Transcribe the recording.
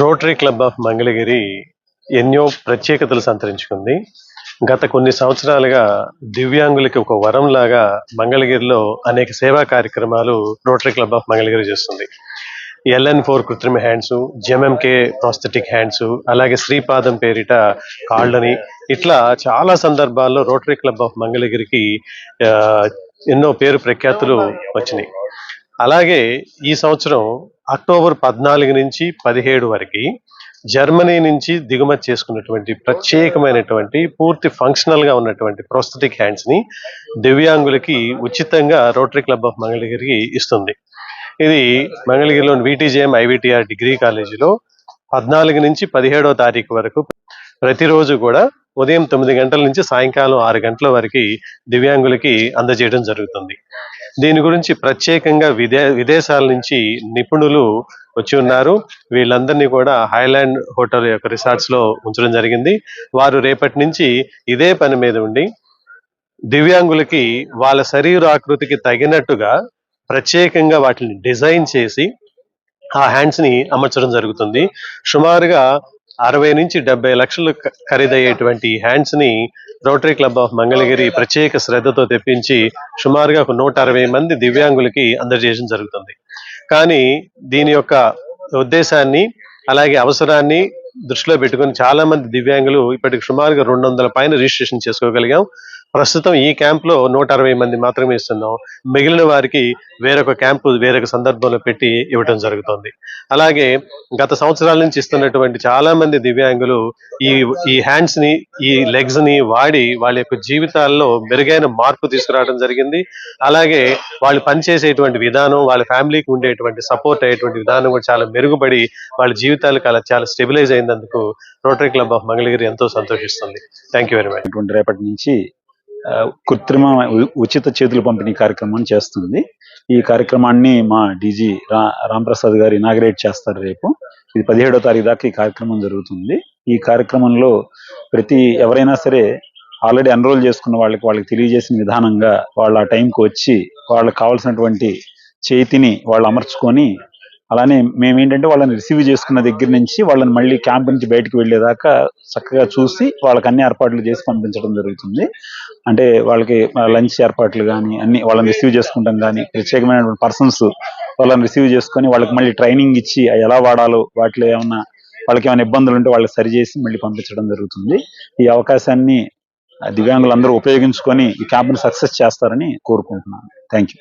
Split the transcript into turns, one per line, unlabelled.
Rotary club of Mangalagiri ఎన్నో ప్రత్యేకతలు సంతరించుకుంది. గత కొన్ని సంవత్సరాలుగా దివ్యాంగులకి ఒక వరం లాగా మంగళగిరిలో అనేక సేవా కార్యక్రమాలు రోటరీ క్లబ్ ఆఫ్ మంగళగిరి చేస్తుంది. ఎల్ఎన్ ఫోర్ కృత్రిమ హ్యాండ్స్ జెంఎంకే ప్రాస్థెటిక్ హ్యాండ్స్ అలాగే శ్రీపాదం పేరిట కాళ్ళని ఇట్లా చాలా సందర్భాల్లో రోటరీ క్లబ్ ఆఫ్ మంగళగిరికి ఎన్నో పేరు ప్రఖ్యాతులు వచ్చినాయి. అలాగే ఈ సంవత్సరం అక్టోబర్ పద్నాలుగు నుంచి పదిహేడు వరకు జర్మనీ నుంచి దిగుమతి చేసుకున్నటువంటి ప్రత్యేకమైనటువంటి పూర్తి ఫంక్షనల్గా ఉన్నటువంటి ప్రోస్థెటిక్ హ్యాండ్స్ని దివ్యాంగులకి ఉచితంగా రోటరీ క్లబ్ ఆఫ్ మంగళగిరికి ఇస్తుంది. ఇది మంగళగిరిలోని విటీజేఎం ఐవిటిఆర్ డిగ్రీ కాలేజీలో పద్నాలుగు నుంచి పదిహేడో తారీఖు వరకు ప్రతిరోజు కూడా ఉదయం తొమ్మిది గంటల నుంచి సాయంకాలం ఆరు గంటల వరకు దివ్యాంగులకి అందజేయడం జరుగుతుంది. దీని గురించి ప్రత్యేకంగా విదే విదేశాల నుంచి నిపుణులు వచ్చి ఉన్నారు. వీళ్ళందరినీ కూడా హైలాండ్ హోటల్ యొక్క రిసార్ట్స్లో ఉంచడం జరిగింది. వారు రేపటి నుంచి ఇదే పని మీద ఉండి దివ్యాంగులకి వాళ్ళ శరీరాకృతికి తగినట్టుగా ప్రత్యేకంగా వాటిని డిజైన్ చేసి ఆ హ్యాండ్స్ని అమర్చడం జరుగుతుంది. సుమారుగా అరవై నుంచి డెబ్బై లక్షలు ఖ- ఖరీదయ్యేటువంటి హ్యాండ్స్ని రోటరీ క్లబ్ ఆఫ్ మంగళగిరి ప్రత్యేక శ్రద్ధతో తెప్పించి సుమారుగా ఒక నూట అరవై మంది దివ్యాంగులకి అందజేయడం జరుగుతుంది. కానీ దీని యొక్క ఉద్దేశాన్ని అలాగే అవసరాన్ని దృష్టిలో పెట్టుకొని చాలా మంది దివ్యాంగులు ఇప్పటికి సుమారుగా రెండు వందల పైన రిజిస్ట్రేషన్ చేసుకోగలిగాం. ప్రస్తుతం ఈ క్యాంప్లో నూట అరవై మంది మాత్రమే ఇస్తున్నాం. మిగిలిన వారికి వేరొక క్యాంపు వేరొక సందర్భంలో పెట్టి ఇవ్వడం జరుగుతుంది. అలాగే గత సంవత్సరాల నుంచి ఇస్తున్నటువంటి చాలా మంది దివ్యాంగులు ఈ ఈ హ్యాండ్స్ని ఈ లెగ్స్ని వాడి వాళ్ళ యొక్క జీవితాల్లో మెరుగైన మార్పు తీసుకురావడం జరిగింది. అలాగే వాళ్ళు పనిచేసేటువంటి విధానం వాళ్ళ ఫ్యామిలీకి ఉండేటువంటి సపోర్ట్ అయ్యేటువంటి విధానం కూడా చాలా మెరుగుపడి వాళ్ళ జీవితాలకు అలా చాలా స్టెబిలైజ్ అయినందుకు రోటరీ క్లబ్ ఆఫ్ మంగళగిరి ఎంతో సంతోషిస్తుంది. థ్యాంక్ యూ వెరీ మచ్
రేపటి నుంచి కృత్రిమ ఉచిత చేతుల పంపిణీ కార్యక్రమాన్ని చేస్తుంది. ఈ కార్యక్రమాన్ని మా డీజీ రా రాంప్రసాద్ గారు ఇనాగ్రేట్ చేస్తారు రేపు. ఇది పదిహేడో తారీఖు దాకా ఈ కార్యక్రమం జరుగుతుంది. ఈ కార్యక్రమంలో ప్రతి ఎవరైనా సరే ఆల్రెడీ ఎన్రోల్ చేసుకున్న వాళ్ళకి వాళ్ళకి తెలియజేసిన విధానంగా వాళ్ళు ఆ టైంకి వచ్చి వాళ్ళకి కావాల్సినటువంటి చేతిని వాళ్ళు అమర్చుకొని అలానే మేమేంటంటే వాళ్ళని రిసీవ్ చేసుకున్న దగ్గర నుంచి వాళ్ళని మళ్ళీ క్యాంప్ నుంచి బయటకు వెళ్ళేదాకా చక్కగా చూసి వాళ్ళకి అన్ని ఏర్పాట్లు చేసి పంపించడం జరుగుతుంది. అంటే వాళ్ళకి లంచ్ ఏర్పాట్లు కానీ అన్ని వాళ్ళని రిసీవ్ చేసుకుంటాం కానీ ప్రత్యేకమైనటువంటి పర్సన్స్ వాళ్ళని రిసీవ్ చేసుకొని వాళ్ళకి మళ్ళీ ట్రైనింగ్ ఇచ్చి అవి ఎలా వాడాలో వాటిలో ఏమన్నా వాళ్ళకి ఏమైనా ఇబ్బందులు ఉంటే వాళ్ళకి సరి చేసి మళ్ళీ పంపించడం జరుగుతుంది. ఈ అవకాశాన్ని దివ్యాంగులందరూ ఉపయోగించుకొని ఈ క్యాంప్ను సక్సెస్ చేస్తారని కోరుకుంటున్నాను. Thank you